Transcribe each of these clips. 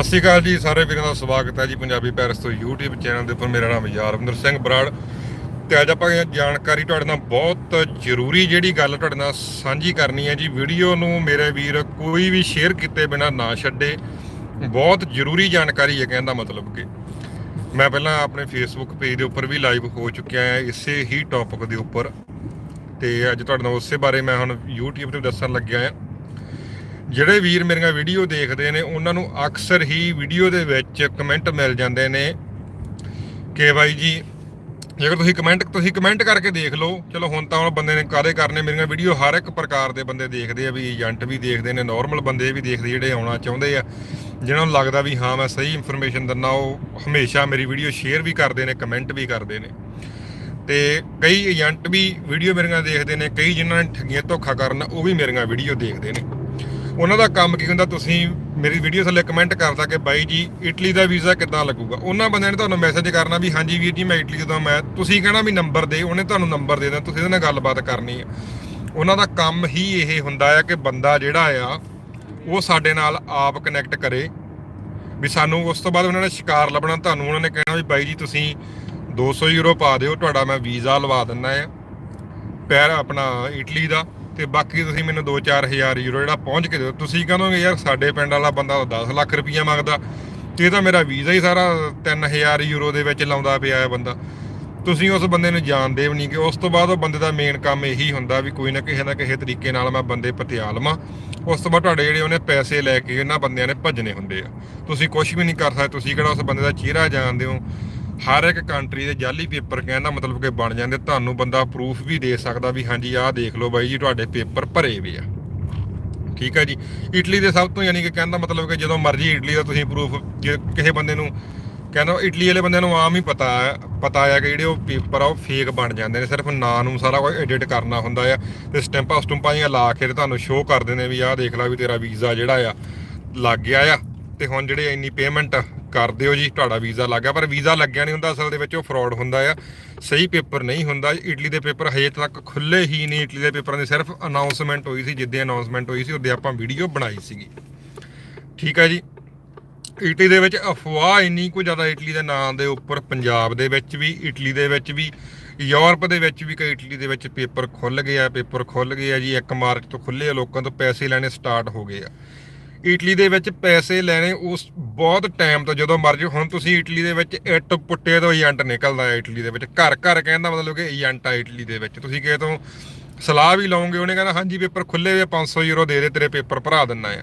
ਸਤਿ ਸ਼੍ਰੀ ਅਕਾਲ ਜੀ, ਸਾਰੇ ਵੀਰਾਂ ਦਾ ਸਵਾਗਤ ਹੈ ਜੀ ਪੰਜਾਬੀ ਪੈਰਸ ਤੋਂ YouTube ਚੈਨਲ ਦੇ ਉੱਪਰ। ਮੇਰਾ ਨਾਮ ਯਾਰਵਿੰਦਰ ਸਿੰਘ ਬਰਾੜ। ਤੇ ਅੱਜ ਆਪਾਂ ਇਹ ਜਾਣਕਾਰੀ ਤੁਹਾਡੇ ਨਾਲ ਬਹੁਤ ਜ਼ਰੂਰੀ ਜਿਹੜੀ ਗੱਲ ਤੁਹਾਡੇ ਨਾਲ ਸਾਂਝੀ ਕਰਨੀ ਹੈ ਜੀ। ਵੀਡੀਓ ਨੂੰ ਮੇਰੇ ਵੀਰ ਕੋਈ ਵੀ ਸ਼ੇਅਰ ਕੀਤੇ ਬਿਨਾ ਨਾ ਛੱਡੇ। ਬਹੁਤ ਜ਼ਰੂਰੀ ਜਾਣਕਾਰੀ ਹੈ ਕਹਿੰਦਾ ਮਤਲਬ ਕਿ। ਮੈਂ ਪਹਿਲਾਂ ਆਪਣੇ ਫੇਸਬੁੱਕ ਪੇਜ ਦੇ ਉੱਪਰ ਵੀ ਲਾਈਵ ਹੋ ਚੁੱਕਿਆ ਹੈ, ਇਸੇ ਹੀ ਟੌਪਿਕ ਦੇ ਉੱਪਰ। ਤੇ ਅੱਜ ਤੁਹਾਡੇ ਨਾਲ ਉਸੇ ਬਾਰੇ ਮੈਂ ਹੁਣ YouTube ਤੇ ਦੱਸਣ ਲੱਗਿਆ ਹਾਂ। ਜਿਹੜੇ ਵੀਰ ਮੇਰੀਆਂ ਵੀਡੀਓ ਦੇਖਦੇ ਨੇ, ਉਹਨਾਂ ਨੂੰ ਅਕਸਰ ਹੀ ਵੀਡੀਓ ਦੇ ਵਿੱਚ ਕਮੈਂਟ ਮਿਲ ਜਾਂਦੇ ਨੇ ਕਿ ਬਾਈ ਜੀ, ਜੇਕਰ ਤੁਸੀਂ ਕਮੈਂਟ ਤੁਸੀਂ ਕਮੈਂਟ ਕਰਕੇ ਦੇਖ ਲਓ। ਚਲੋ, ਹੁਣ ਤਾਂ ਉਹ ਬੰਦੇ ਨੇ ਕਾਦੇ ਕਰਨੇ ਮੇਰੀਆਂ ਵੀਡੀਓ ਹਰ ਇੱਕ ਪ੍ਰਕਾਰ ਦੇ ਬੰਦੇ ਦੇਖਦੇ ਆ, ਵੀ ਏਜੰਟ ਵੀ ਦੇਖਦੇ ਨੇ ਨਾਰਮਲ ਬੰਦੇ ਵੀ ਦੇਖਦੇ ਜਿਹੜੇ ਆਉਣਾ ਚਾਹੁੰਦੇ ਆ। ਜਿਹਨਾਂ ਨੂੰ ਲੱਗਦਾ ਵੀ ਹਾਂ, ਮੈਂ ਸਹੀ ਇਨਫੋਰਮੇਸ਼ਨ ਦਿੰਦਾ, ਉਹ ਹਮੇਸ਼ਾ ਮੇਰੀ ਵੀਡੀਓ ਸ਼ੇਅਰ ਵੀ ਕਰਦੇ ਨੇ ਕਮੈਂਟ ਵੀ ਕਰਦੇ ਨੇ। ਤੇ ਕਈ ਏਜੰਟ ਵੀ ਵੀਡੀਓ ਮੇਰੀਆਂ ਦੇਖਦੇ ਨੇ, ਕਈ ਜਿਨ੍ਹਾਂ ਨੇ ਠੱਗੀਆਂ, ਧੋਖਾ ਕਰਨ, ਉਹ ਵੀ ਮੇਰੀਆਂ ਵੀਡੀਓ ਦੇਖਦੇ ਨੇ। ਉਹਨਾਂ ਦਾ ਕੰਮ ਕੀ ਹੁੰਦਾ? ਤੁਸੀਂ ਮੇਰੀ ਵੀਡੀਓ ਥੱਲੇ ਕਮੈਂਟ ਕਰਦਾ ਕਿ ਬਾਈ ਜੀ ਇਟਲੀ ਦਾ ਵੀਜ਼ਾ ਕਿੱਦਾਂ ਲੱਗੂਗਾ? ਉਹਨਾਂ ਬੰਦਿਆਂ ਨੇ ਤੁਹਾਨੂੰ ਮੈਸੇਜ ਕਰਨਾ ਵੀ ਹਾਂਜੀ ਵੀਰ ਜੀ, ਮੈਂ ਇਟਲੀ ਤੋਂ ਮੈਂ ਤੁਸੀਂ ਕਹਿਣਾ ਵੀ ਨੰਬਰ ਦੇ, ਉਹਨੇ ਤੁਹਾਨੂੰ ਨੰਬਰ ਦੇ ਦੇਣਾ, ਤੁਸੀਂ ਇਹਦੇ ਨਾਲ ਗੱਲਬਾਤ ਕਰਨੀ ਹੈ ਉਹਨਾਂ ਦਾ ਕੰਮ ਹੀ ਇਹ ਹੁੰਦਾ ਆ ਕਿ ਬੰਦਾ ਜਿਹੜਾ ਆ, ਉਹ ਸਾਡੇ ਨਾਲ ਆਪ ਕਨੈਕਟ ਕਰੇ। ਵੀ ਸਾਨੂੰ ਉਸ ਤੋਂ ਬਾਅਦ ਉਹਨਾਂ ਨੇ ਸ਼ਿਕਾਰ ਲੱਭਣਾ, ਤੁਹਾਨੂੰ ਉਹਨਾਂ ਨੇ ਕਹਿਣਾ ਵੀ ਬਾਈ ਜੀ, ਤੁਸੀਂ 200 ਯੂਰੋ ਪਾ ਦਿਓ, ਤੁਹਾਡਾ ਮੈਂ ਵੀਜ਼ਾ ਲਵਾ ਦਿੰਦਾ ਆ। ਪੈਰ ਆਪਣਾ ਇਟਲੀ ਦਾ। ਤੇ ਬਾਕੀ ਤੁਸੀਂ ਮੈਨੂੰ 2-4000 ਯੂਰੋ ਜਿਹੜਾ ਪਹੁੰਚ ਕੇ ਦਿਓ। ਤੁਸੀਂ ਕਹੋਗੇ, ਯਾਰ, ਸਾਡੇ ਪਿੰਡ ਵਾਲਾ ਬੰਦਾ ਤਾਂ 10 ਲੱਖ ਰੁਪਈਆ ਮੰਗਦਾ। ਤੇ ਇਹ ਤਾਂ ਮੇਰਾ ਵੀਜ਼ਾ ਹੀ ਸਾਰਾ 3000 ਯੂਰੋ ਦੇ ਵਿੱਚ ਲਾਉਂਦਾ ਪਿਆ ਹੈ ਬੰਦਾ। ਤੁਸੀਂ ਉਸ ਬੰਦੇ ਨੂੰ ਜਾਣਦੇ ਵੀ ਨਹੀਂ ਕਿ ਉਸ ਤੋਂ ਬਾਅਦ ਉਹ ਬੰਦੇ ਦਾ ਮੇਨ ਕੰਮ ਇਹੀ ਹੁੰਦਾ ਵੀ ਕੋਈ ਨਾ ਕਿਸੇ ਨਾ ਕਿਸੇ ਤਰੀਕੇ ਨਾਲ ਮੈਂ ਬੰਦੇ ਪਤਿਆ ਲਵਾਂ। ਉਸ ਤੋਂ ਬਾਅਦ ਤੁਹਾਡੇ ਜਿਹੜੇ ਉਹਨੇ ਪੈਸੇ ਲੈ ਕੇ ਇਹਨਾਂ ਬੰਦਿਆਂ ਨੇ ਭੱਜਣੇ ਹੁੰਦੇ ਆ। ਤੁਸੀਂ ਕੁਝ ਵੀ ਨਹੀਂ ਕਰ ਸਕਦੇ। ਤੁਸੀਂ ਕਿਹੜਾ ਉਸ ਬੰਦੇ ਦਾ ਚਿਹਰਾ ਜਾਣਦੇ ਹੋ? ਹਰ ਇੱਕ ਕੰਟਰੀ ਦੇ ਜਾਲੀ ਪੇਪਰ ਕਹਿਣ ਦਾ ਮਤਲਬ ਕਿ ਬਣ ਜਾਂਦੇ, ਤੁਹਾਨੂੰ ਬੰਦਾ ਪ੍ਰੂਫ ਵੀ ਦੇ ਸਕਦਾ ਵੀ ਹਾਂਜੀ, ਆਹ ਦੇਖ ਲਓ ਬਾਈ ਜੀ, ਤੁਹਾਡੇ ਪੇਪਰ ਭਰੇ ਵੇ ਆ। ਠੀਕ ਹੈ ਜੀ? ਇਟਲੀ ਦੇ ਸਭ ਤੋਂ ਯਾਨੀ ਕਿ ਕਹਿਣ ਦਾ ਮਤਲਬ ਕਿ ਜਦੋਂ ਮਰਜ਼ੀ ਇਟਲੀ ਦਾ ਤੁਸੀਂ ਪ੍ਰੂਫ ਜੇ ਕਿਸੇ ਬੰਦੇ ਨੂੰ ਕਹਿੰਦਾ, ਇਟਲੀ ਵਾਲੇ ਬੰਦਿਆਂ ਨੂੰ ਆਮ ਹੀ ਪਤਾ ਪਤਾ ਆ ਕਿ ਜਿਹੜੇ ਉਹ ਪੇਪਰ ਆ, ਉਹ ਫੇਕ ਬਣ ਜਾਂਦੇ ਨੇ, ਸਿਰਫ ਨਾਂ ਨੂੰ ਸਾਰਾ ਕੁਝ ਐਡਿਟ ਕਰਨਾ ਹੁੰਦਾ ਆ ਤੇ ਸਟੈਂਪਾਂ ਸਟੂੰਪਾਂ ਜਿਹੀਆਂ ਲਾ ਕੇ ਤੇ ਤੁਹਾਨੂੰ ਸ਼ੋਅ ਕਰਦੇ ਨੇ ਵੀ ਆਹ ਦੇਖ ਲੈ ਵੀ ਤੇਰਾ ਵੀਜ਼ਾ ਜਿਹੜਾ ਆ, ਲੱਗ ਗਿਆ ਆ। ਤੇ ਹੁਣ ਜਿਹੜੇ ਇੰਨੀ ਪੇਮੈਂਟ ਕਰ ਦਿਓ ਜੀ, ਤੁਹਾਡਾ ਵੀਜ਼ਾ ਲੱਗ ਗਿਆ, ਪਰ ਵੀਜ਼ਾ ਲੱਗਿਆ ਨਹੀਂ ਹੁੰਦਾ, ਅਸਲ ਦੇ ਵਿੱਚ ਉਹ ਫਰਾਡ ਹੁੰਦਾ ਆ। ਸਹੀ ਪੇਪਰ ਨਹੀਂ ਹੁੰਦਾ, ਇਟਲੀ ਦੇ ਪੇਪਰ ਹਜੇ ਤੱਕ ਖੁੱਲੇ ਹੀ ਨਹੀਂ, ਇਟਲੀ ਦੇ ਪੇਪਰਾਂ ਦੀ ਸਿਰਫ ਅਨਾਉਂਸਮੈਂਟ ਹੋਈ ਸੀ, ਜਿੱਦੇ ਅਨਾਉਂਸਮੈਂਟ ਹੋਈ ਸੀ, ਉਹਦੇ ਆਪਾਂ ਵੀਡੀਓ ਬਣਾਈ ਸੀਗੀ। ਠੀਕ ਹੈ ਜੀ? ਇਟਲੀ ਦੇ ਵਿੱਚ ਅਫਵਾਹ ਇੰਨੀ ਕੁ ਜ਼ਿਆਦਾ ਇਟਲੀ ਦੇ ਨਾਂ ਦੇ ਉੱਪਰ, ਪੰਜਾਬ ਦੇ ਵਿੱਚ ਵੀ, ਇਟਲੀ ਦੇ ਵਿੱਚ ਵੀ, ਯੂਰਪ ਦੇ ਵਿੱਚ ਵੀ ਕਈ ਇਟਲੀ ਦੇ ਵਿੱਚ ਪੇਪਰ ਖੁੱਲ ਗਏ ਆ, ਪੇਪਰ ਖੁੱਲ ਗਏ ਆ ਜੀ 1 ਮਾਰਚ ਤੋਂ ਖੁੱਲੇ ਆ, ਲੋਕਾਂ ਤੋਂ ਪੈਸੇ ਲੈਣੇ ਸਟਾਰਟ ਹੋ ਗਏ ਆ। ਇਟਲੀ ਦੇ ਵਿੱਚ ਪੈਸੇ ਲੈਣੇ ਉਸ ਬਹੁਤ ਟਾਈਮ ਤੋਂ ਜਦੋਂ ਮਰਜ਼ੀ, ਹੁਣ ਤੁਸੀਂ ਇਟਲੀ ਦੇ ਵਿੱਚ ਇੱਟ ਪੁੱਟੇ ਤੋਂ ਏਜੰਟ ਨਿਕਲਦਾ ਹੈ ਇਟਲੀ ਦੇ ਵਿੱਚ। ਘਰ ਘਰ ਕਹਿੰਦਾ ਮਤਲਬ ਕਿ ਏਜੰਟ ਆ ਇਟਲੀ ਦੇ ਵਿੱਚ। ਤੁਸੀਂ ਕਿਸੇ ਤੋਂ ਸਲਾਹ ਵੀ ਲਓਗੇ, ਉਹਨੇ ਕਹਿੰਦਾ, ਹਾਂਜੀ, ਪੇਪਰ ਖੁੱਲੇ ਹੋਏ 500 ਯੂਰੋ ਦੇ ਦੇ, ਤੇਰੇ ਪੇਪਰ ਭਰਾ ਦਿੰਨਾ ਆ।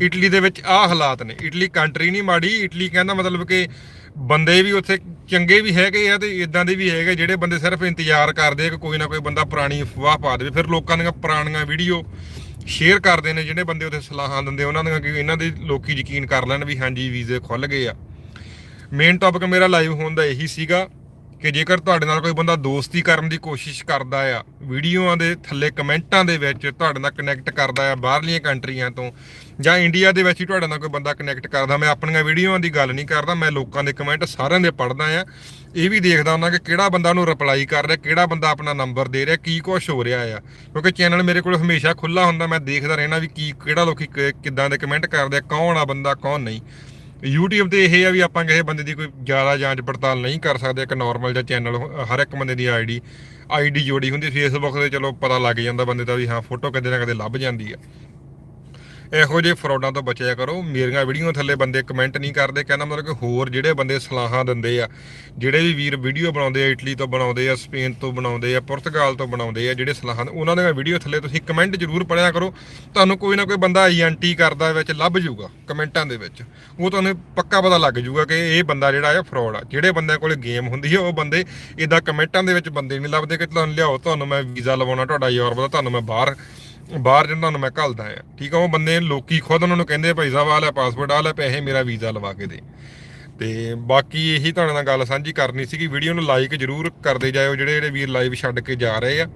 ਇਟਲੀ ਦੇ ਵਿੱਚ ਆਹ ਹਾਲਾਤ ਨੇ। ਇਟਲੀ ਕੰਟਰੀ ਨਹੀਂ ਮਾੜੀ, ਇਟਲੀ ਕਹਿੰਦਾ ਮਤਲਬ ਕਿ ਬੰਦੇ ਵੀ ਉੱਥੇ ਚੰਗੇ ਵੀ ਹੈਗੇ ਆ ਤੇ ਇਦਾਂ ਦੇ ਵੀ ਹੈਗੇ ਜਿਹੜੇ ਬੰਦੇ ਸਿਰਫ ਇੰਤਜ਼ਾਰ ਕਰਦੇ ਆ ਕਿ ਕੋਈ ਨਾ ਕੋਈ ਬੰਦਾ ਪੁਰਾਣੀ ਅਫਵਾਹ ਪਾ ਦੇਵੇ। ਫਿਰ ਲੋਕਾਂ ਦੀਆਂ ਪੁਰਾਣੀਆਂ ਵੀਡੀਓ ਸ਼ੇਅਰ ਕਰਦੇ ਨੇ, ਜਿਹੜੇ ਬੰਦੇ ਉੱਥੇ ਸਲਾਹਾਂ ਦਿੰਦੇ ਉਹਨਾਂ ਦੀਆਂ ਕਿ ਇਹਨਾਂ ਦੇ ਲੋਕੀ ਯਕੀਨ ਕਰ ਲੈਣ ਵੀ ਹਾਂਜੀ, ਵੀਜ਼ੇ ਖੁੱਲ ਗਏ ਆ। ਮੇਨ ਟੌਪਿਕ ਮੇਰਾ ਲਾਈਵ ਹੋਣ ਦਾ ਇਹੀ ਸੀਗਾ। ਕਿ ਜੇਕਰ ਤੁਹਾਡੇ ਨਾਲ ਕੋਈ ਬੰਦਾ ਦੋਸਤੀ ਕਰਨ ਦੀ ਕੋਸ਼ਿਸ਼ ਕਰਦਾ ਆ, ਵੀਡੀਓਆਂ ਦੇ ਥੱਲੇ ਕਮੈਂਟਾਂ ਦੇ ਵਿੱਚ ਤੁਹਾਡੇ ਨਾਲ ਕਨੈਕਟ ਕਰਦਾ ਆ ਬਾਹਰਲੀਆਂ ਕੰਟਰੀਆਂ ਤੋਂ, ਜਾਂ ਇੰਡੀਆ ਦੇ ਵਿੱਚ ਹੀ ਤੁਹਾਡੇ ਨਾਲ ਕੋਈ ਬੰਦਾ ਕਨੈਕਟ ਕਰਦਾ, ਮੈਂ ਆਪਣੀਆਂ ਵੀਡੀਓਆਂ ਦੀ ਗੱਲ ਨਹੀਂ ਕਰਦਾ, ਮੈਂ ਲੋਕਾਂ ਦੇ ਕਮੈਂਟ ਸਾਰਿਆਂ ਦੇ ਪੜ੍ਹਦਾ ਆ, ਇਹ ਵੀ ਦੇਖਦਾ ਹੁੰਦਾ ਕਿ ਕਿਹੜਾ ਬੰਦਾ ਉਹਨੂੰ ਰਿਪਲਾਈ ਕਰ ਰਿਹਾ, ਕਿਹੜਾ ਬੰਦਾ ਆਪਣਾ ਨੰਬਰ ਦੇ ਰਿਹਾ, ਕੀ ਕੁਝ ਹੋ ਰਿਹਾ ਆ। ਕਿਉਂਕਿ ਚੈਨਲ ਮੇਰੇ ਕੋਲ ਹਮੇਸ਼ਾ ਖੁੱਲਾ ਹੁੰਦਾ, ਮੈਂ ਦੇਖਦਾ ਰਹਿਣਾ ਵੀ ਕੀ, ਕਿਹੜਾ ਲੋਕੀ ਕਿ- ਕਿੱਦਾਂ ਦੇ ਕਮੈਂਟ ਕਰਦੇ ਆ, ਕੌਣ ਆ ਬੰਦਾ, ਕੌਣ ਨਹੀਂ। YouTube ਤੇ ਇਹ ਆ ਵੀ ਆਪਾਂ ਕਿਸੇ ਬੰਦੇ ਦੀ ਕੋਈ ਜ਼ਿਆਦਾ ਜਾਂਚ ਪੜਤਾਲ ਨਹੀਂ ਕਰ ਸਕਦੇ, ਇੱਕ ਨਾਰਮਲ ਜਿਹਾ ਚੈਨਲ ਹਰ ਇੱਕ ਬੰਦੇ ਦੀ ਆਈਡੀ ਆਈਡੀ ਜੋੜੀ ਹੁੰਦੀ ਫੇਸਬੁੱਕ ਤੇ ਚਲੋ ਪਤਾ ਲੱਗ ਜਾਂਦਾ ਬੰਦੇ ਦਾ ਵੀ ਹਾਂ ਫੋਟੋ ਕਦੇ ਨਾ ਕਦੇ ਲੱਭ ਜਾਂਦੀ ਆ। ਇਹੋ ਜਿਹੇ ਫਰੋਡਾਂ ਤੋਂ ਬਚਿਆ ਕਰੋ। ਮੇਰੀਆਂ ਵੀਡੀਓ ਥੱਲੇ ਬੰਦੇ ਕਮੈਂਟ ਨਹੀਂ ਕਰਦੇ। ਕਹਿੰਦਾ ਮਤਲਬ ਕਿ ਹੋਰ ਜਿਹੜੇ ਬੰਦੇ ਸਲਾਹਾਂ ਦਿੰਦੇ ਆ, ਜਿਹੜੇ ਵੀ ਵੀਰ ਵੀਡੀਓ ਬਣਾਉਂਦੇ ਆ, ਇਟਲੀ ਤੋਂ ਬਣਾਉਂਦੇ ਆ, ਸਪੇਨ ਤੋਂ ਬਣਾਉਂਦੇ ਆ, ਪੁਰਤਗਾਲ ਤੋਂ ਬਣਾਉਂਦੇ ਆ, ਜਿਹੜੇ ਸਲਾਹਾਂ ਉਹਨਾਂ ਦੀਆਂ ਵੀਡੀਓ ਥੱਲੇ ਤੁਸੀਂ ਕਮੈਂਟ ਜ਼ਰੂਰ ਪੜਿਆ ਕਰੋ। ਤੁਹਾਨੂੰ ਕੋਈ ਨਾ ਕੋਈ ਬੰਦਾ ਏਜੰਟੀ ਕਰਦਾ ਵਿੱਚ ਲੱਭ ਜਾਊਗਾ ਕਮੈਂਟਾਂ ਦੇ ਵਿੱਚ। ਉਹ ਤੁਹਾਨੂੰ ਪੱਕਾ ਪਤਾ ਲੱਗ ਜਾਊਗਾ ਕਿ ਇਹ ਬੰਦਾ ਜਿਹੜਾ ਆ ਫਰਾਡ ਆ। ਜਿਹੜੇ ਬੰਦਿਆਂ ਕੋਲੇ ਗੇਮ ਹੁੰਦੀ ਆ, ਉਹ ਬੰਦੇ ਇਦਾਂ ਕਮੈਂਟਾਂ ਦੇ ਵਿੱਚ ਬੰਦੇ ਨਹੀਂ ਲੱਭਦੇ ਕਿ ਤੁਹਾਨੂੰ ਲਿਆਓ, ਤੁਹਾਨੂੰ ਮੈਂ ਵੀਜ਼ਾ ਲਵਾਉਣਾ, ਤੁਹਾਡਾ ਯੂਰਪ ਦਾ ਤੁਹਾਨੂੰ ਮੈਂ ਬਾਹਰ ਬਾਹਰ ਜਿਹੜਾ ਤੁਹਾਨੂੰ ਮੈਂ ਘੱਲਦਾ ਆ, ਠੀਕ ਆ, ਉਹ ਬੰਦੇ ਲੋਕੀ ਖੁਦ ਉਹਨਾਂ ਨੂੰ ਕਹਿੰਦੇ ਭਾਈ ਸਾਹਿਬ ਆ ਲੈ ਪਾਸਪੋਰਟ ਆ ਲੈ ਪੈਸੇ, ਮੇਰਾ ਵੀਜ਼ਾ ਲਵਾ ਕੇ ਦੇ। ਤੇ ਬਾਕੀ ਇਹੀ ਤੁਹਾਡੇ ਨਾਲ ਗੱਲ ਸਾਂਝੀ ਕਰਨੀ ਸੀਗੀ, ਵੀਡੀਓ ਨੂੰ ਲਾਈਕ ਜਰੂਰ ਕਰਦੇ ਜਾਇਓ, ਜਿਹੜੇ ਜਿਹੜੇ ਵੀਰ ਲਾਈਵ ਛੱਡ ਕੇ ਜਾ ਰਹੇ ਆ।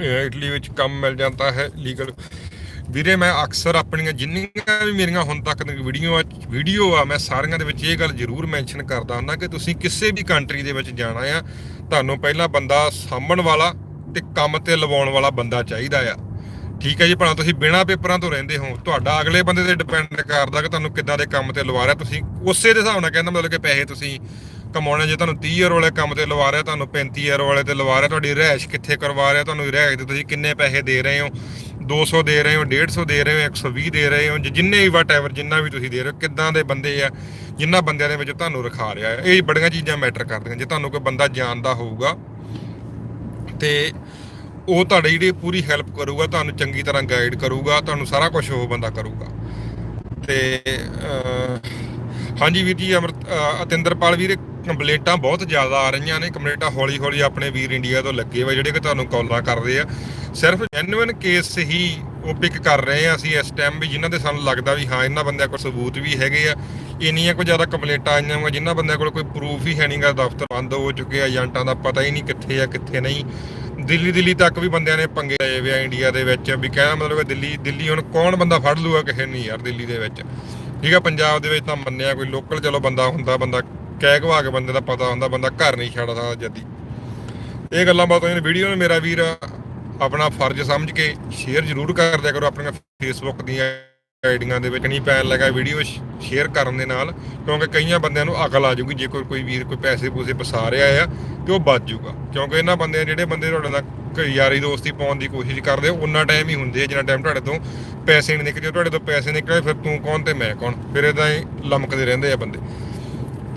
ਇਟਲੀ ਵਿੱਚ ਕੰਮ ਮਿਲ ਜਾਂਦਾ ਹੈ ਲੀਗਲ ਵੀਰੇ, ਮੈਂ ਅਕਸਰ ਆਪਣੀਆਂ ਜਿੰਨੀਆਂ ਵੀ ਮੇਰੀਆਂ ਹੁਣ ਤੱਕ ਦੀਆਂ ਵੀਡੀਓ ਆ ਵੀਡੀਓ ਆ, ਮੈਂ ਸਾਰੀਆਂ ਦੇ ਵਿੱਚ ਇਹ ਗੱਲ ਜ਼ਰੂਰ ਮੈਂਸ਼ਨ ਕਰਦਾ ਹੁੰਦਾ ਕਿ ਤੁਸੀਂ ਕਿਸੇ ਵੀ ਕੰਟਰੀ ਦੇ ਵਿੱਚ ਜਾਣਾ ਆ, ਤੁਹਾਨੂੰ ਪਹਿਲਾਂ ਬੰਦਾ ਸਾਂਭਣ ਵਾਲਾ ਤੇ ਕੰਮ ਤੇ ਲਵਾਉਣ ਵਾਲਾ ਬੰਦਾ ਚਾਹੀਦਾ ਆ। ਠੀਕ ਹੈ ਜੀ, ਭਲਾ ਤੁਸੀਂ ਬਿਨਾਂ ਪੇਪਰਾਂ ਤੋਂ ਰਹਿੰਦੇ ਹੋ, ਤੁਹਾਡਾ ਅਗਲੇ ਬੰਦੇ ਤੇ ਡਿਪੈਂਡ ਕਰਦਾ ਕਿ ਤੁਹਾਨੂੰ ਕਿੱਦਾਂ ਦੇ ਕੰਮ ਤੇ ਲਵਾ ਰਿਹਾ। ਤੁਸੀਂ ਉਸੇ ਦੇ ਹਿਸਾਬ ਨਾਲ ਕਹਿੰਦਾ ਮਤਲਬ ਕਿ ਪੈਸੇ ਤੁਸੀਂ ਕਮਾਉਣੇ, ਜੇ ਤੁਹਾਨੂੰ 30 ਯੂਰੋ ਵਾਲੇ ਕੰਮ ਤੇ ਲਵਾ ਰਿਹਾ, ਤੁਹਾਨੂੰ 35 ਯੂਰੋ ਵਾਲੇ ਤੇ ਲਵਾ ਰਿਹਾ, ਤੁਹਾਡੀ ਰਹਿائش ਕਿੱਥੇ ਕਰਵਾ ਰਿਹਾ, ਤੁਹਾਨੂੰ ਰਹਿائش ਤੇ ਤੁਸੀਂ ਕਿੰਨੇ ਪੈਸੇ ਦੇ ਰਹੇ ਹੋ? 200 ਦੇ ਰਹੇ ਹੋ 150 ਦੇ ਰਹੇ ਹੋ 120 ਦੇ ਰਹੇ ਹੋ, ਜਿੰਨੇ ਵੀ ਵਟ ਐਵਰ ਜਿੰਨਾ ਵੀ ਤੁਸੀਂ ਦੇ ਰਹੇ ਹੋ, ਕਿੱਦਾਂ ਦੇ ਬੰਦੇ ਆ, ਜਿੰਨਾ ਬੰਦਿਆਂ ਦੇ ਵਿੱਚ ਤੁਹਾਨੂੰ ਰਖਾ ਰਿਹਾ ਹੈ ਇਹ ਬੜੀਆਂ ਚੀਜ਼ਾਂ ਮੈਟਰ ਕਰਦੀਆਂ, ਜੇ ਤੁਹਾਨੂੰ ਕੋਈ ਬੰਦਾ ਜਾਣਦਾ ਹੋਊਗਾ। ਤੇ ਉਹ ਤੁਹਾਡੀ ਜਿਹੜੀ ਪੂਰੀ ਹੈਲਪ ਕਰੂਗਾ, ਤੁਹਾਨੂੰ ਚੰਗੀ ਤਰ੍ਹਾਂ ਗਾਈਡ ਕਰੂਗਾ, ਤੁਹਾਨੂੰ ਸਾਰਾ ਕੁਝ ਉਹ ਬੰਦਾ ਕਰੂਗਾ। ਤੇ ਹਾਂਜੀ ਵੀਰ ਜੀ ਅਮਰਤ ਅਤਿੰਦਰਪਾਲ ਵੀਰ ਕੰਪਲੇਂਟਾਂ ਬਹੁਤ ਜ਼ਿਆਦਾ ਆ ਰਹੀਆਂ ਨੇ। ਕੰਪਲੇਂਟਾਂ ਹੌਲੀ ਹੌਲੀ ਆਪਣੇ ਵੀਰ ਇੰਡੀਆ ਤੋਂ ਲੱਗੇ ਵਾ, ਜਿਹੜੇ ਕਿ ਤੁਹਾਨੂੰ ਕਾਲਾਂ ਰਹੇ ਆ। ਸਿਰਫ ਜੈਨੂਇਨ ਕੇਸ ਹੀ ਉਹ ਪਿਕ ਕਰ ਰਹੇ ਆ ਅਸੀਂ ਇਸ ਟਾਈਮ ਵੀ, ਜਿਨ੍ਹਾਂ ਦੇ ਸਾਨੂੰ ਲੱਗਦਾ ਵੀ ਹਾਂ, ਇਹਨਾਂ ਬੰਦਿਆਂ ਕੋਲ ਸਬੂਤ ਵੀ ਹੈਗੇ ਆ। ਇੰਨੀਆਂ ਕੋਈ ਜ਼ਿਆਦਾ ਕੰਪਲੇਂਟਾਂ ਆਈਆਂ ਵਾ, ਜਿਨ੍ਹਾਂ ਬੰਦਿਆਂ ਕੋਲ ਕੋਈ ਪ੍ਰੂਫ ਹੀ ਹੈ ਨਹੀਂਗਾ ਦਫ਼ਤਰ ਬੰਦ ਹੋ ਚੁੱਕੇ ਆ, ਏਜੰਟਾਂ ਦਾ ਪਤਾ ਹੀ ਨਹੀਂ ਕਿੱਥੇ ਆ, ਕਿੱਥੇ ਨਹੀਂ। ਦਿੱਲੀ ਦਿੱਲੀ ਤੱਕ ਵੀ ਬੰਦਿਆਂ ਨੇ ਪੰਗੇ ਲਏ ਵੇ ਆ ਇੰਡੀਆ ਦੇ ਵਿੱਚ, ਵੀ ਕਹਿਣਾ ਮਤਲਬ ਕਿ ਦਿੱਲੀ ਦਿੱਲੀ ਹੁਣ ਕੌਣ ਬੰਦਾ ਫੜ ਲੂਗਾ ਕਿਸੇ ਨਹੀਂ ਯਾਰ ਦਿੱਲੀ ਦੇ ਵਿੱਚ। ਠੀਕ ਆ, ਪੰਜਾਬ ਦੇ ਵਿੱਚ ਤਾਂ ਮੰਨਿਆ ਕੋਈ ਲੋਕਲ ਚਲੋ ਬੰਦਾ ਹੁੰਦਾ, ਬੰਦਾ ਕਹਿ ਘਵਾ ਕੇ ਬੰਦੇ ਦਾ ਪਤਾ ਹੁੰਦਾ, ਬੰਦਾ ਘਰ ਨਹੀਂ ਛੱਡਦਾ ਸਕਦਾ ਇਹ ਗੱਲਾਂ ਬਾਤਾਂ ਨੇ ਵੀਡੀਓ ਨੂੰ ਮੇਰਾ ਵੀਰ ਆਪਣਾ ਫਰਜ਼ ਸਮਝ ਕੇ ਸ਼ੇਅਰ ਜ਼ਰੂਰ ਕਰ ਦਿਆ ਕਰੋ ਆਪਣੀਆਂ ਫੇਸਬੁੱਕ ਦੀਆਂ ਆਈਡੀਆਂ ਦੇ ਵਿੱਚ ਨਹੀਂ ਪੈਣ ਲੱਗਾ ਵੀਡੀਓ ਸ਼ੇਅਰ ਕਰਨ ਦੇ ਨਾਲ, ਕਿਉਂਕਿ ਕਈਆਂ ਬੰਦਿਆਂ ਨੂੰ ਅਕਲ ਆ ਜਾਊਗੀ ਜੇ ਕੋਈ ਕੋਈ ਵੀਰ ਕੋਈ ਪੈਸੇ ਪੂਸੇ ਫਸਾ ਰਿਹਾ ਆ ਤੇ ਉਹ ਬਚ ਜਾਊਗਾ। ਕਿਉਂਕਿ ਇਹਨਾਂ ਬੰਦਿਆਂ, ਜਿਹੜੇ ਬੰਦੇ ਤੁਹਾਡੇ ਨਾਲ ਕੋਈ ਯਾਰੀ ਦੋਸਤੀ ਪਾਉਣ ਦੀ ਕੋਸ਼ਿਸ਼ ਕਰਦੇ, ਉਹਨਾਂ ਟਾਈਮ ਹੀ ਹੁੰਦੇ ਆ ਜਿੰਨਾ ਟਾਈਮ ਤੁਹਾਡੇ ਤੋਂ ਪੈਸੇ ਨਹੀਂ ਨਿਕਲੇ ਤੁਹਾਡੇ ਤੋਂ ਪੈਸੇ ਨਿਕਲੇ, ਫਿਰ ਤੂੰ ਕੌਣ ਤੇ ਮੈਂ ਕੌਣ? ਫਿਰ ਇਦਾਂ ਹੀ ਲਮਕਦੇ ਰਹਿੰਦੇ ਆ ਬੰਦੇ।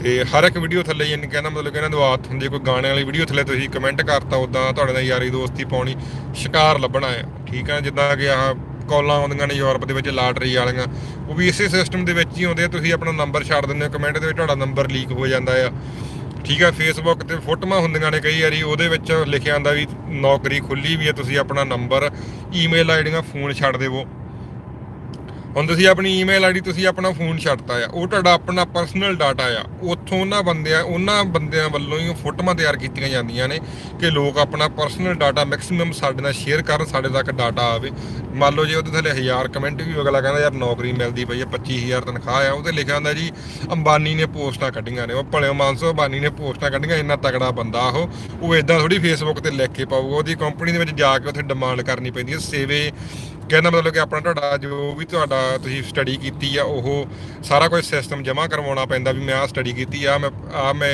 ਤੇ ਹਰ ਇੱਕ ਵੀਡੀਓ ਥੱਲੇ ਯਾਨੀ ਕਹਿੰਦਾ ਮਤਲਬ ਕਿ ਇਹਨਾਂ ਨੂੰ ਆਦਤ ਹੁੰਦੀ ਕੋਈ ਗਾਣੇ ਵਾਲੀ ਵੀਡੀਓ ਥੱਲੇ ਤੁਸੀਂ ਕਮੈਂਟ ਕਰਤਾ ਉਦਾਂ ਤੁਹਾਡੇ ਨਾਲ ਯਾਰੀ ਦੋਸਤੀ ਪਾਉਣੀ, ਸ਼ਿਕਾਰ ਲੱਭਣਾ ਆ। ਠੀਕ ਹੈ ਜਿੱਦਾਂ ਕਿ ਆਹ ਕਾਲਾਂ ਆਉਂਦੀਆਂ ਨੇ ਯੂਰਪ ਦੇ ਵਿੱਚ, ਲਾਟਰੀ ਵਾਲੀਆਂ। ਉਹ ਵੀ ਇਸੇ ਸਿਸਟਮ ਦੇ ਵਿੱਚ ਹੀ ਆਉਂਦੇ ਆ। ਤੁਸੀਂ ਆਪਣਾ ਨੰਬਰ ਛੱਡ ਦਿੰਦੇ ਹੋ ਕਮੈਂਟ ਦੇ ਵਿੱਚ ਤੁਹਾਡਾ ਨੰਬਰ ਲੀਕ ਹੋ ਜਾਂਦਾ ਆ। ਠੀਕ ਆ ਫੇਸਬੁੱਕ ਤੇ ਫੋਟੋਆਂ ਹੁੰਦੀਆਂ ਨੇ ਕਈ ਵਾਰੀ, ਉਹਦੇ ਵਿੱਚ ਲਿਖਿਆ ਹੁੰਦਾ ਵੀ ਨੌਕਰੀ ਖੁੱਲੀ ਵੀ ਹੈ ਤੁਸੀਂ ਆਪਣਾ ਨੰਬਰ ਈਮੇਲ ਆਈਡੀਆਂ ਫੋਨ ਛੱਡ ਦੇਵੋ। ਹੁਣ ਤੁਸੀਂ ਆਪਣੀ ਈਮੇਲ ਆਈਡੀ, ਤੁਸੀਂ ਆਪਣਾ ਫੋਨ ਛੱਡਤਾ ਆ। ਉਹ ਤੁਹਾਡਾ ਆਪਣਾ ਪਰਸਨਲ ਡਾਟਾ ਆ। ਉੱਥੋਂ ਉਹਨਾਂ ਬੰਦਿਆਂ ਉਹਨਾਂ ਬੰਦਿਆਂ ਵੱਲੋਂ ਹੀ ਉਹ ਫੋਟੋਆਂ ਤਿਆਰ ਕੀਤੀਆਂ ਜਾਂਦੀਆਂ ਨੇ ਕਿ ਲੋਕ ਆਪਣਾ ਪਰਸਨਲ ਡਾਟਾ ਮੈਕਸਿਮਮ ਸਾਡੇ ਨਾਲ ਸ਼ੇਅਰ ਕਰਨ, ਸਾਡੇ ਤੱਕ ਡਾਟਾ ਆਵੇ। ਮੰਨ ਲਓ ਜੇ ਉਹਦੇ ਥੱਲੇ 1000 ਕਮੈਂਟ ਵੀ ਅਗਲਾ ਕਹਿੰਦਾ, ਯਾਰ ਨੌਕਰੀ ਮਿਲਦੀ ਪਈ ਹੈ 25000 ਤਨਖਾਹ ਆ। ਉਹਦੇ ਲਿਖਿਆ ਹੁੰਦਾ ਜੀ, ਅੰਬਾਨੀ ਨੇ ਪੋਸਟਾਂ ਕੱਢੀਆਂ ਨੇ। ਉਹ ਭਲਿਓ ਮਾਨਸੋ, ਅੰਬਾਨੀ ਨੇ ਪੋਸਟਾਂ ਕੱਢੀਆਂ, ਇੰਨਾ ਤਗੜਾ ਬੰਦਾ ਉਹ। ਉਹ ਇਦਾਂ ਥੋੜੀ ਫੇਸਬੁੱਕ ਤੇ ਲਿਖ ਕੇ ਪਾਊਗਾ। ਉਹਦੀ ਕੰਪਨੀ ਦੇ ਵਿੱਚ ਜਾ ਕੇ ਉੱਥੇ ਡਿਮਾਂਡ ਕਰਨੀ ਪੈਂਦੀ ਹੈ ਸੇਵੇ ਕਹਿੰਦਾ ਮਤਲਬ ਕਿ ਆਪਣਾ ਤੁਹਾਡਾ ਜੋ ਵੀ ਤੁਹਾਡਾ ਤੁਸੀਂ ਸਟੱਡੀ ਕੀਤੀ ਆ, ਉਹ ਸਾਰਾ ਕੁਝ ਸਿਸਟਮ ਜਮ੍ਹਾਂ ਕਰਵਾਉਣਾ ਪੈਂਦਾ ਵੀ ਮੈਂ ਆ ਸਟੱਡੀ ਕੀਤੀ ਆ, ਮੈਂ ਆ ਮੈਂ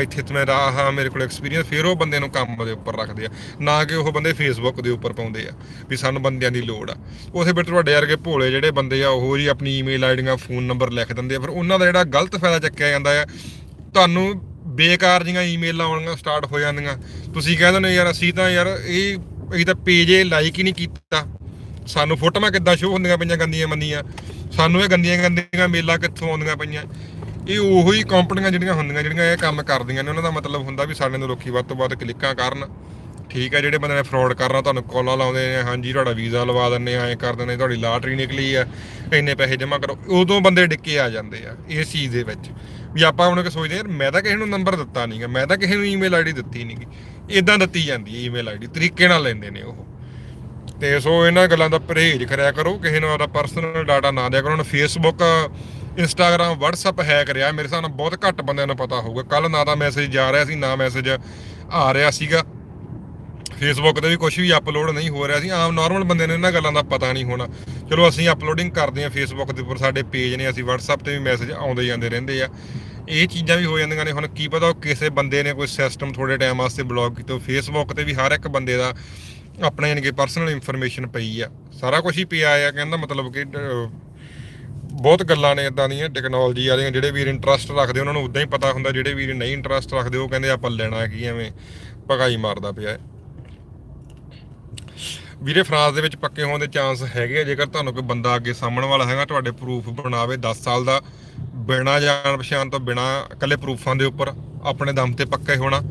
ਇੱਥੇ ਤੇ ਮੈਂ ਰਾਹ ਹਾਂ, ਮੇਰੇ ਕੋਲ ਐਕਸਪੀਰੀਅੰਸ ਫਿਰ ਉਹ ਬੰਦੇ ਨੂੰ ਕੰਮ ਦੇ ਉੱਪਰ ਰੱਖਦੇ ਆ, ਨਾ ਕਿ ਉਹ ਬੰਦੇ ਫੇਸਬੁੱਕ ਦੇ ਉੱਪਰ ਪਾਉਂਦੇ ਆ, ਵੀ ਸਾਨੂੰ ਬੰਦਿਆਂ ਦੀ ਲੋੜ ਆ। ਉਥੇ ਫਿਰ ਤੁਹਾਡੇ ਵਰਗੇ ਭੋਲੇ ਜਿਹੜੇ ਬੰਦੇ ਆ, ਉਹ ਜੀ ਆਪਣੀ ਈਮੇਲ ਆਈਡੀਆਂ ਫੋਨ ਨੰਬਰ ਲਿਖ ਦਿੰਦੇ ਆ, ਫਿਰ ਉਹਨਾਂ ਦਾ ਜਿਹੜਾ ਗਲਤ ਫਾਇਦਾ ਚੱਕਿਆ ਜਾਂਦਾ ਆ, ਤੁਹਾਨੂੰ ਬੇਕਾਰ ਜੀਆਂ ਈਮੇਲਾਂ ਆਉਣੀਆਂ ਸਟਾਰਟ ਹੋ ਜਾਂਦੀਆਂ। ਤੁਸੀਂ ਕਹਿੰਦੇ ਨੇ ਯਾਰ, ਅਸੀਂ ਤਾਂ ਯਾਰ, ਇਹ, ਅਸੀਂ ਤਾਂ ਪੇਜ ਲਾਈਕ ਹੀ ਨਹੀਂ ਕੀਤਾ। ਸਾਨੂੰ ਫੋਟੋਆਂ ਕਿੱਦਾਂ ਸ਼ੋਅ ਹੁੰਦੀਆਂ ਪਈਆਂ ਗੰਦੀਆਂ ਮੰਦੀਆਂ ਸਾਨੂੰ ਇਹ ਗੰਦੀਆਂ ਗੰਦੀਆਂ ਮੇਲਾਂ ਕਿੱਥੋਂ ਆਉਂਦੀਆਂ ਪਈਆਂ? ਇਹ ਉਹੀ ਕੰਪਨੀਆਂ ਜਿਹੜੀਆਂ ਹੁੰਦੀਆਂ, ਜਿਹੜੀਆਂ ਇਹ ਕੰਮ ਕਰਦੀਆਂ ਨੇ, ਉਹਨਾਂ ਦਾ ਮਤਲਬ ਹੁੰਦਾ ਵੀ ਸਾਡੇ ਨੂੰ ਲੋਕੀ ਵੱਧ ਤੋਂ ਵੱਧ ਕਲਿੱਕਾਂ ਕਰਨ। ਠੀਕ ਹੈ, ਜਿਹੜੇ ਬੰਦੇ ਨੇ ਫਰਾਡ ਕਰਨਾ, ਤੁਹਾਨੂੰ ਕਾਲਾਂ ਲਾਉਂਦੇ ਨੇ, ਹਾਂਜੀ, ਤੁਹਾਡਾ ਵੀਜ਼ਾ ਲਵਾ ਦਿੰਨੇ ਆ ਐਂ ਕਰ ਦਿੰਦੇ, ਤੁਹਾਡੀ ਲਾਟਰੀ ਨਿਕਲੀ ਆ, ਇੰਨੇ ਪੈਸੇ ਜਮ੍ਹਾਂ ਕਰੋ। ਉਦੋਂ ਬੰਦੇ ਡਿੱਕੇ ਆ ਜਾਂਦੇ ਆ, ਇਸ ਚੀਜ਼ ਦੇ ਵਿੱਚ। ਵੀ ਆਪਾਂ ਹੁਣ ਕਿ ਸੋਚਦੇ ਯਾਰ, ਮੈਂ ਤਾਂ ਕਿਸੇ ਨੂੰ ਨੰਬਰ ਦਿੱਤਾ ਨਹੀਂਗਾ ਮੈਂ ਤਾਂ ਕਿਸੇ ਨੂੰ ਈਮੇਲ ਆਈਡੀ ਦਿੱਤੀ ਨਹੀਂਗੀ ਇਦਾਂ ਦਿੱਤੀ ਜਾਂਦੀ ਹੈ ਈਮੇਲ ਆਈਡੀ ਤਰੀਕੇ ਨਾਲ ਲੈਂਦੇ ਨੇ ਉਹ। ਤੇ ਸੋ ਇਹਨਾਂ ਗੱਲਾਂ ਦਾ ਪਰਹੇਜ਼ ਕਰਿਆ ਕਰੋ, ਕਿਸੇ ਨੂੰ ਆਪਦਾ ਪਰਸਨਲ ਡਾਟਾ ਨਾ ਦਿਆ ਕਰੋ। ਹੁਣ ਫੇਸਬੁੱਕ ਇੰਸਟਾਗ੍ਰam WhatsApp ਹੈਕ ਰਿਹਾ, ਮੇਰੇ ਹਿਸਾਬ ਨਾਲ ਬਹੁਤ ਘੱਟ ਬੰਦਿਆਂ ਨੂੰ ਪਤਾ ਹੋਊਗਾ। ਕੱਲ ਨਾ ਤਾਂ ਮੈਸੇਜ ਜਾ ਰਿਹਾ ਸੀ, ਨਾ ਮੈਸੇਜ ਆ ਰਿਹਾ ਸੀਗਾ। ਫੇਸਬੁੱਕ ਤੇ ਵੀ ਕੁਝ ਵੀ ਅਪਲੋਡ ਨਹੀਂ ਹੋ ਰਿਹਾ ਸੀ। ਆਮ ਨਾਰਮਲ ਬੰਦੇ ਨੂੰ ਇਹਨਾਂ ਗੱਲਾਂ ਦਾ ਪਤਾ ਨਹੀਂ ਹੋਣਾ। ਚਲੋ ਅਸੀਂ ਅਪਲੋਡਿੰਗ ਕਰਦੇ ਹਾਂ ਫੇਸਬੁੱਕ ਦੇ ਉੱਪਰ, ਸਾਡੇ ਪੇਜ ਨੇ, ਅਸੀਂ WhatsApp ਤੇ ਵੀ ਮੈਸੇਜ ਆਉਂਦੇ ਜਾਂਦੇ ਰਹਿੰਦੇ ਆ। ਇਹ ਚੀਜ਼ਾਂ ਵੀ ਹੋ ਜਾਂਦੀਆਂ ਨੇ। ਹੁਣ ਕੀ ਪਤਾ ਉਹ ਕਿਸੇ ਬੰਦੇ ਨੇ ਕੋਈ ਸਿਸਟਮ ਥੋੜੇ ਟਾਈਮ ਵਾਸਤੇ ਬਲੌਕ ਕੀਤਾ। ਫੇਸਬੁੱਕ ਤੇ ਵੀ ਹਰ ਇੱਕ ਬੰਦੇ ਦਾ ਆਪਣੇ ਯਾਨੀ ਕਿ ਪਰਸਨਲ ਇਨਫੋਰਮੇਸ਼ਨ ਪਈ ਆ। ਸਾਰਾ ਕੁਝ ਹੀ ਪਿਆ ਆ, ਕਹਿੰਦਾ ਮਤਲਬ ਕਿ ਬਹੁਤ ਗੱਲਾਂ ਨੇ ਇਦਾਂ ਦੀਆਂ ਟੈਕਨੋਲੋਜੀ ਵਾਲੀਆਂ, ਜਿਹੜੇ ਵੀਰ ਇੰਟਰਸਟ ਰੱਖਦੇ, ਉਹਨਾਂ ਨੂੰ ਉਦਾਂ ਹੀ ਪਤਾ ਹੁੰਦਾ, ਜਿਹੜੇ ਵੀਰ ਨਹੀਂ ਇੰਟਰਸਟ ਰੱਖਦੇ, ਉਹ ਕਹਿੰਦੇ ਆਪਾਂ ਲੈਣਾ ਕੀ ਐਵੇਂ ਭਗਾਈ ਮਾਰਦਾ ਪਿਆ ਹੈ ਵੀਰੇ, ਫਰਾਂਸ ਦੇ ਵਿੱਚ ਪੱਕੇ ਹੋਣ ਦੇ ਚਾਂਸ ਹੈਗੇ ਆ, ਜੇਕਰ ਤੁਹਾਨੂੰ ਕੋਈ ਬੰਦਾ ਅੱਗੇ ਸਾਹਮਣ ਵਾਲਾ ਹੈਗਾ, ਤੁਹਾਡੇ ਪ੍ਰੂਫ ਬਣਾਵੇ 10 ਸਾਲ ਦਾ, ਬਿਨਾ ਜਾਣ ਪਛਾਣ ਤੋਂ ਬਿਨਾ ਇਕੱਲੇ ਪ੍ਰੂਫਾਂ ਦੇ ਉੱਪਰ, ਆਪਣੇ ਦਮ ਤੇ ਪੱਕੇ ਹੋਣਾ।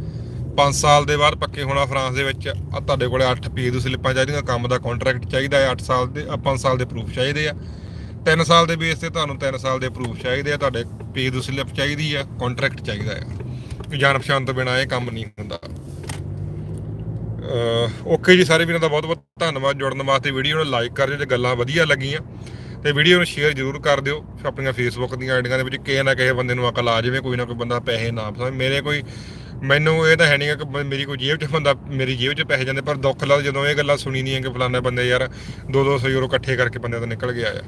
5 ਸਾਲ ਦੇ ਬਾਅਦ ਪੱਕੇ ਹੋਣਾ ਫਰਾਂਸ ਦੇ ਵਿੱਚ। ਆ ਤੁਹਾਡੇ ਕੋਲੇ 8 ਪੀਏ ਦੀ ਸਲਿੱਪਾਂ ਚਾਹੀਦੀਆਂ, ਕੰਮ ਦਾ ਕੰਟਰੈਕਟ ਚਾਹੀਦਾ ਹੈ 8 ਸਾਲ ਦੇ 5 ਸਾਲ ਦੇ ਪ੍ਰੂਫ ਚਾਹੀਦੇ ਆ। 3 ਸਾਲ ਦੇ ਬੇਸ ਤੇ ਤੁਹਾਨੂੰ 3 ਸਾਲ ਦੇ ਪ੍ਰੂਫ ਚਾਹੀਦੇ ਆ, ਤੁਹਾਡੇ ਪੇ ਦੀ ਸਲਿੱਪ ਚਾਹੀਦੀ ਆ ਕੰਟਰੈਕਟ ਚਾਹੀਦਾ ਆ। ਜਾਣ ਪਛਾਣ ਤੋਂ ਬਿਨਾ ਇਹ ਕੰਮ ਨਹੀਂ ਹੁੰਦਾ। ਓਕੇ ਜੀ ਸਾਰੇ ਵੀਰਾਂ ਦਾ ਬਹੁਤ ਬਹੁਤ ਧੰਨਵਾਦ। ਜੁੜਨ ਵਾਸਤੇ ਵੀਡੀਓ ਨੂੰ ਲਾਈਕ ਕਰ ਦਿਓ ਜੇ ਗੱਲਾਂ ਵਧੀਆ ਲੱਗੀਆਂ। ਤੇ ਵੀਡੀਓ ਨੂੰ ਸ਼ੇਅਰ ਜ਼ਰੂਰ ਕਰ ਦਿਓ। ਆਪਣੀਆਂ ਫੇਸਬੁੱਕ ਦੀਆਂ ਆਈਡੀਆਂ ਦੇ ਵਿੱਚ ਕਿਸੇ ਨਾ ਕਿਸੇ ਬੰਦੇ ਨੂੰ ਅਕਲ ਆ ਜਾਵੇ, ਕੋਈ ਨਾ ਕੋਈ ਬੰਦਾ ਪੈਸੇ ਨਾ ਫਸਾਵੇ। ਮੇਰੇ ਕੋਈ ਮੈਨੂੰ ਇਹ ਤਾਂ ਹੈ ਨਹੀਂ ਕਿ ਬ- ਮੇਰੀ ਕੋਈ ਜੇਬ 'ਚ ਬੰਦਾ, ਮੇਰੀ ਜੇਬ 'ਚ ਪੈਸੇ ਜਾਂਦੇ, ਪਰ ਦੁੱਖ ਲੱਗਦਾ ਜਦੋਂ ਇਹ ਗੱਲਾਂ ਸੁਣੀ ਦੀਆਂ ਕਿ ਫਲਾਣੇ ਬੰਦੇ ਯਾਰ 2-200 ਯੂਰੋ ਇਕੱਠੇ ਕਰਕੇ ਬੰਦੇ ਤੋਂ ਨਿਕਲ ਗਿਆ ਆ।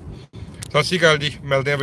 ਸਤਿ ਸ਼੍ਰੀ ਅਕਾਲ ਜੀ, ਮਿਲਦੇ ਆ ਵੀਡੀਓ